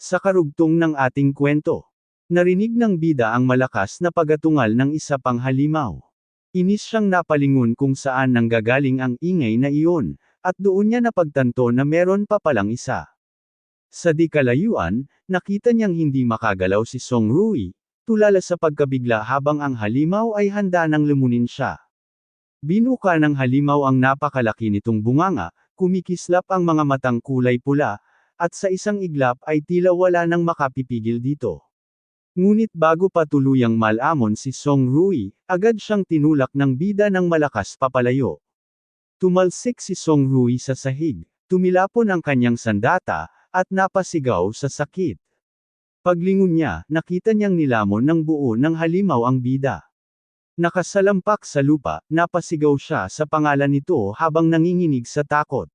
Sa karugtong ng ating kwento, narinig ng bida ang malakas na pagatungal ng isa pang halimaw. Inis siyang napalingon kung saan nanggagaling ang ingay na iyon, at doon niya napagtanto na meron pa palang isa. Sa di kalayuan, nakita niyang hindi makagalaw si Song Rui, tulala sa pagkabigla habang ang halimaw ay handa nang lumunin siya. Binuka ng halimaw ang napakalaki nitong bunganga, kumikislap ang mga matang kulay pula, at sa isang iglap ay tila wala nang makapipigil dito. Ngunit bago pa tuluyang malamon si Song Rui, agad siyang tinulak ng bida ng malakas papalayo. Tumalsik si Song Rui sa sahig, tumilapon ang kanyang sandata, at napasigaw sa sakit. Paglingon niya, nakita niyang nilamon ng buo ng halimaw ang bida. Nakasalampak sa lupa, napasigaw siya sa pangalan nito habang nanginginig sa takot.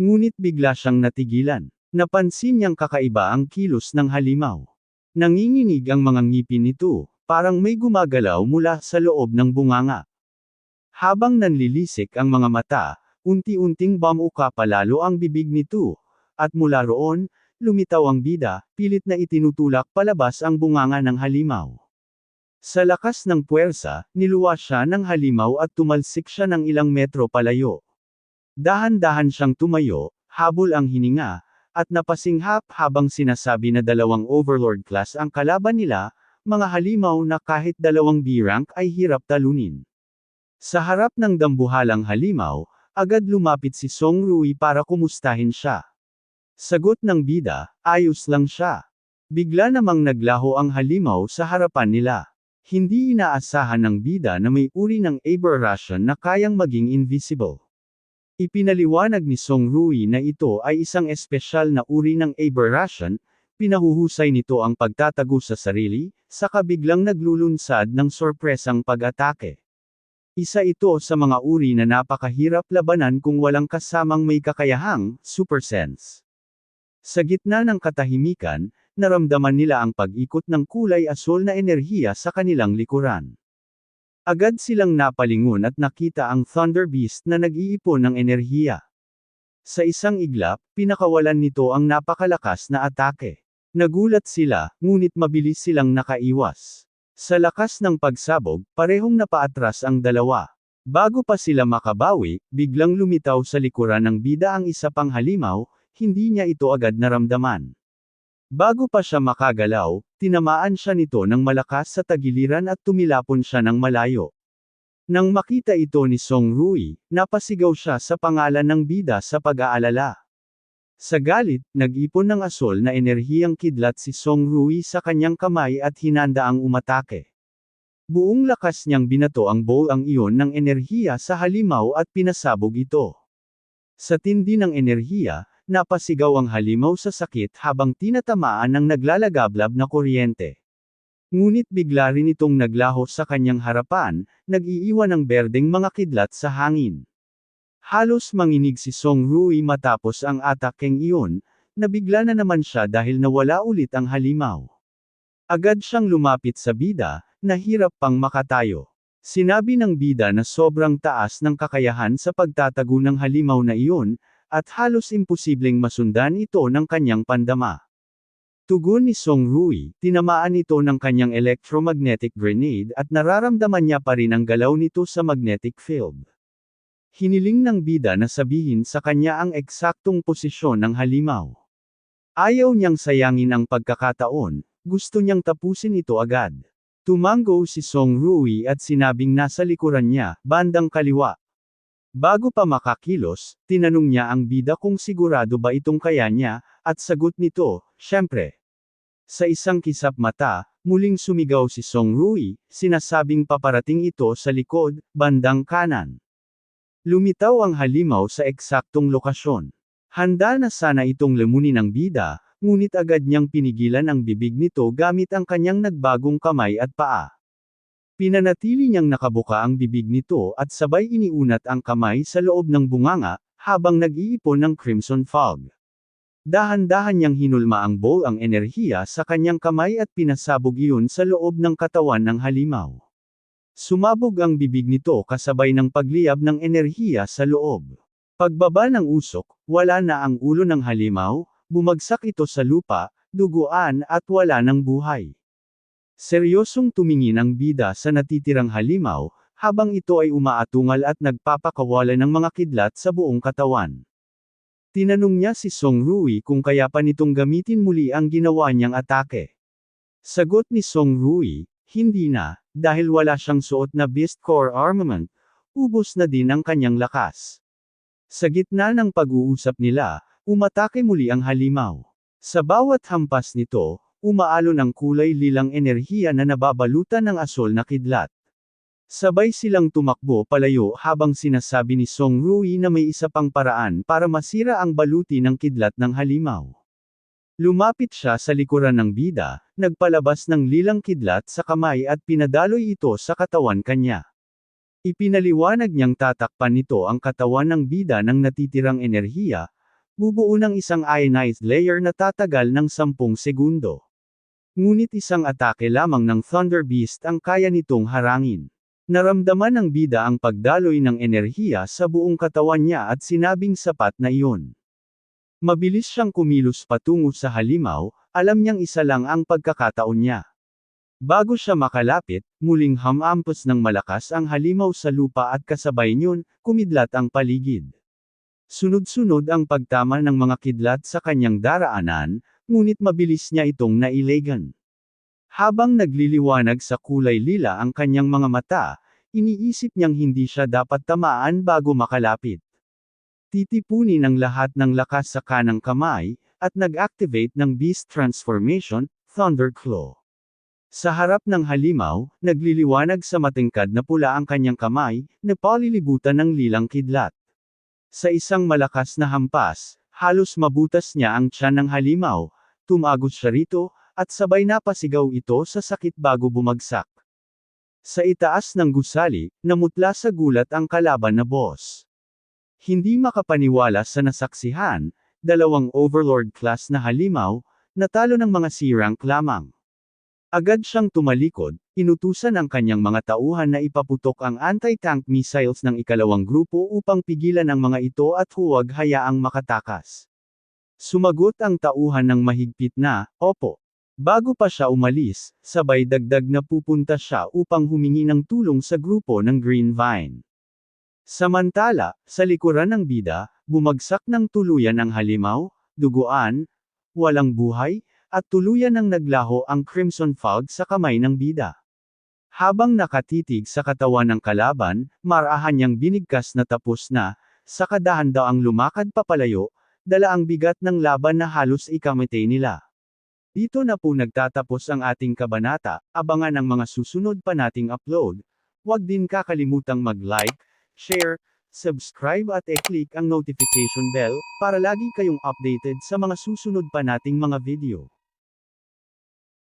Ngunit bigla siyang natigilan. Napansin niyang kakaiba ang kilos ng halimaw. Nanginginig ang mga ngipin nito, parang may gumagalaw mula sa loob ng bunganga. Habang nanlilisik ang mga mata, unti-unting bamuka palalo ang bibig nito, at mula roon, lumitaw ang bida, pilit na itinutulak palabas ang bunganga ng halimaw. Sa lakas ng puwersa, niluwas siya ng halimaw at tumalsik siya ng ilang metro palayo. Dahan-dahan siyang tumayo, habol ang hininga, at napasinghap habang sinasabi na dalawang overlord class ang kalaban nila, mga halimaw na kahit dalawang B-rank ay hirap talunin. Sa harap ng dambuhalang halimaw, agad lumapit si Song Rui para kumustahin siya. Sagot ng bida, ayos lang siya. Bigla namang naglaho ang halimaw sa harapan nila. Hindi inaasahan ng bida na may uri ng aberration na kayang maging invisible. Ipinaliwanag ni Song Rui na ito ay isang espesyal na uri ng aberration, pinahuhusay nito ang pagtatago sa sarili, saka biglang naglulunsad ng sorpresang pag-atake. Isa ito sa mga uri na napakahirap labanan kung walang kasamang may kakayahang, super sense. Sa gitna ng katahimikan, naramdaman nila ang pag-ikot ng kulay asol na enerhiya sa kanilang likuran. Agad silang napalingon at nakita ang Thunder Beast na nag-iipon ng enerhiya. Sa isang iglap, pinakawalan nito ang napakalakas na atake. Nagulat sila, ngunit mabilis silang nakaiwas. Sa lakas ng pagsabog, parehong napaatras ang dalawa. Bago pa sila makabawi, biglang lumitaw sa likuran ng bida ang isa pang halimaw, hindi niya ito agad naramdaman. Bago pa siya makagalaw, tinamaan siya nito ng malakas sa tagiliran at tumilapon siya ng malayo. Nang makita ito ni Song Rui, napasigaw siya sa pangalan ng bida sa pag-aalala. Sa galit, nag-ipon ng asol na enerhiyang kidlat si Song Rui sa kanyang kamay at hinanda ang umatake. Buong lakas niyang binato ang bowl ang iyon ng enerhiya sa halimaw at pinasabog ito. Sa tindi ng enerhiya, napasigaw ang halimaw sa sakit habang tinatamaan ng naglalagablab na kuryente. Ngunit bigla rin itong naglaho sa kanyang harapan, nag-iiwan ng berdeng mga kidlat sa hangin. Halos manginig si Song Rui matapos ang atakeng iyon, nabigla na naman siya dahil nawala ulit ang halimaw. Agad siyang lumapit sa bida, nahirap pang makatayo. Sinabi ng bida na sobrang taas ng kakayahan sa pagtatago ng halimaw na iyon, at halos imposibleng masundan ito ng kanyang pandama. Tugon ni Song Rui, tinamaan ito ng kanyang electromagnetic grenade at nararamdaman niya pa rin ang galaw nito sa magnetic field. Hiniling ng bida na sabihin sa kanya ang eksaktong posisyon ng halimaw. Ayaw niyang sayangin ang pagkakataon, gusto niyang tapusin ito agad. Tumango si Song Rui at sinabing nasa likuran niya, bandang kaliwa, Bago pa makakilos, tinanong niya ang bida kung sigurado ba itong kaya niya, at sagot nito, syempre. Sa isang kisap mata, muling sumigaw si Song Rui, sinasabing paparating ito sa likod, bandang kanan. Lumitaw ang halimaw sa eksaktong lokasyon. Handa na sana itong lemunin ng bida, ngunit agad niyang pinigilan ang bibig nito gamit ang kanyang nagbagong kamay at paa. Pinanatili niyang nakabuka ang bibig nito at sabay iniunat ang kamay sa loob ng bunganga, habang nag-iipon ng crimson fog. Dahan-dahan niyang hinulma ang bowl ang enerhiya sa kanyang kamay at pinasabog iyon sa loob ng katawan ng halimaw. Sumabog ang bibig nito kasabay ng pagliyab ng enerhiya sa loob. Pagbaba ng usok, wala na ang ulo ng halimaw, bumagsak ito sa lupa, duguan at wala ng buhay. Seryosong tumingin ang bida sa natitirang halimaw, habang ito ay umaatungal at nagpapakawala ng mga kidlat sa buong katawan. Tinanong niya si Song Rui kung kaya pa nitong gamitin muli ang ginawa niyang atake. Sagot ni Song Rui, hindi na, dahil wala siyang suot na Beast Core armament, ubos na din ang kanyang lakas. Sa gitna ng pag-uusap nila, umatake muli ang halimaw. Sa bawat hampas nito, umaalo ng kulay lilang enerhiya na nababalutan ng asol na kidlat. Sabay silang tumakbo palayo habang sinasabi ni Song Rui na may isa pang paraan para masira ang baluti ng kidlat ng halimaw. Lumapit siya sa likuran ng bida, nagpalabas ng lilang kidlat sa kamay at pinadaloy ito sa katawan kanya. Ipinaliwanag niyang tatakpan nito ang katawan ng bida ng natitirang enerhiya, bubuo ng isang ionized layer na tatagal ng 10 segundo. Ngunit isang atake lamang ng Thunder Beast ang kaya nitong harangin. Naramdaman ng bida ang pagdaloy ng enerhiya sa buong katawan niya at sinabing sapat na iyon. Mabilis siyang kumilos patungo sa halimaw, alam niyang isa lang ang pagkakataon niya. Bago siya makalapit, muling hamampos ng malakas ang halimaw sa lupa at kasabay niyon, kumidlat ang paligid. Sunod-sunod ang pagtama ng mga kidlat sa kanyang daraanan, ngunit mabilis niya itong nailegan. Habang nagliliwanag sa kulay lila ang kanyang mga mata, iniisip niyang hindi siya dapat tamaan bago makalapit. Titipunin ang lahat ng lakas sa kanang kamay, at nag-activate ng Beast Transformation, Thunder Claw. Sa harap ng halimaw, nagliliwanag sa matingkad na pula ang kanyang kamay, na palilibutan ng lilang kidlat. Sa isang malakas na hampas, halos mabutas niya ang tiyan ng halimaw, tumagos siya rito, at sabay napasigaw ito sa sakit bago bumagsak. Sa itaas ng gusali, namutla sa gulat ang kalaban na boss. Hindi makapaniwala sa nasaksihan, dalawang overlord class na halimaw, natalo ng mga C-rank lamang. Agad siyang tumalikod, inutusan ang kanyang mga tauhan na ipaputok ang anti-tank missiles ng ikalawang grupo upang pigilan ang mga ito at huwag hayaang makatakas. Sumagot ang tauhan ng mahigpit na, opo. Bago pa siya umalis, sabay dagdag na pupunta siya upang humingi ng tulong sa grupo ng Green Vine. Samantala, sa likuran ng bida, bumagsak ng tuluyan ang halimaw, duguan, walang buhay, at tuluyan ng naglaho ang crimson fog sa kamay ng bida. Habang nakatitig sa katawan ng kalaban, marahan niyang binigkas na tapos na, sa kadahan daw ang lumakad papalayo, dala ang bigat ng laban na halos ikamatay nila. Dito na po nagtatapos ang ating kabanata, abangan ang mga susunod pa nating upload. Huwag din kakalimutang mag-like, share, subscribe at e-click ang notification bell, para lagi kayong updated sa mga susunod pa nating mga video.